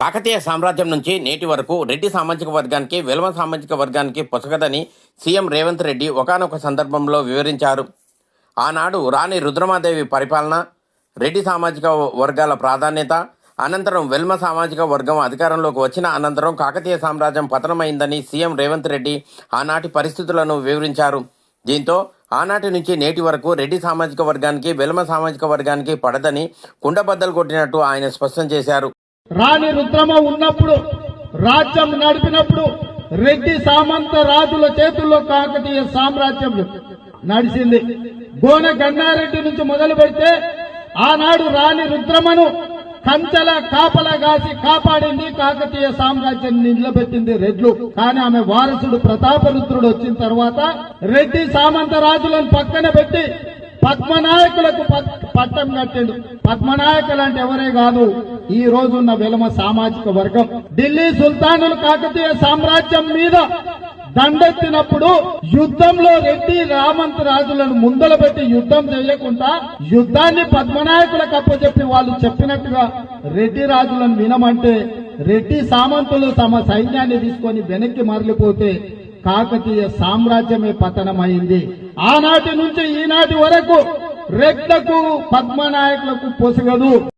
కాకతీయ సామ్రాజ్యం నుంచి నేటి వరకు రెడ్డి సామాజిక వర్గానికి వెలమ సామాజిక వర్గానికి పొసగదని సీఎం రేవంత్ రెడ్డి ఒకానొక సందర్భంలో వివరించారు. ఆనాడు రాణి రుద్రమాదేవి పరిపాలన రెడ్డి సామాజిక వర్గాల ప్రాధాన్యత అనంతరం వెల్మ సామాజిక వర్గం అధికారంలోకి వచ్చిన అనంతరం కాకతీయ సామ్రాజ్యం పతనమైందని సీఎం రేవంత్ రెడ్డి ఆనాటి పరిస్థితులను వివరించారు. దీంతో ఆనాటి నుంచి నేటి వరకు రెడ్డి సామాజిక వర్గానికి వెల్మ సామాజిక వర్గానికి పడదని కుండబద్దలు కొట్టినట్టు ఆయన స్పష్టం చేశారు. రాణి రుద్రమ ఉన్నప్పుడు రాజ్యం నడిపినప్పుడు రెడ్డి సామంత రాజుల చేతుల్లో కాకతీయ సామ్రాజ్యం నడిచింది. గోన గన్నారెడ్డి నుంచి మొదలు పెడితే ఆనాడు రాణి రుద్రమను కంచెల కాపల కాసి కాపాడింది కాకతీయ సామ్రాజ్యం నిలబెట్టింది రెడ్లు. కానీ ఆమె వారసుడు ప్రతాపరుద్రుడు వచ్చిన తర్వాత రెడ్డి సామంత రాజులను పక్కన పెట్టి పద్మనాయకులకు పట్టం కట్టిండు. పద్మనాయకులు అంటే ఎవరే కాదు? ఈ రోజున్న వెలమ సామాజిక వర్గం ఢిల్లీ సుల్తానులు కాకతీయ సామ్రాజ్యం మీద దండెత్తినప్పుడు యుద్ధంలో రెడ్డి రామంత్ రాజులను ముందల పెట్టి యుద్ధం చేయకుండా యుద్ధాన్ని పద్మనాయకులకు అప్పచెప్పి వాళ్ళు చెప్పినట్టుగా రెడ్డి రాజులను వినమంటే రెడ్డి సామంతులు తమ సైన్యాన్ని తీసుకొని వెనక్కి మరలిపోతే కాకతీయ సామ్రాజ్యమే పతనమైంది. ఆనాటి నుంచి ఈనాటి వరకు రెడ్లకు పద్మనాయకులకు పొసగదు.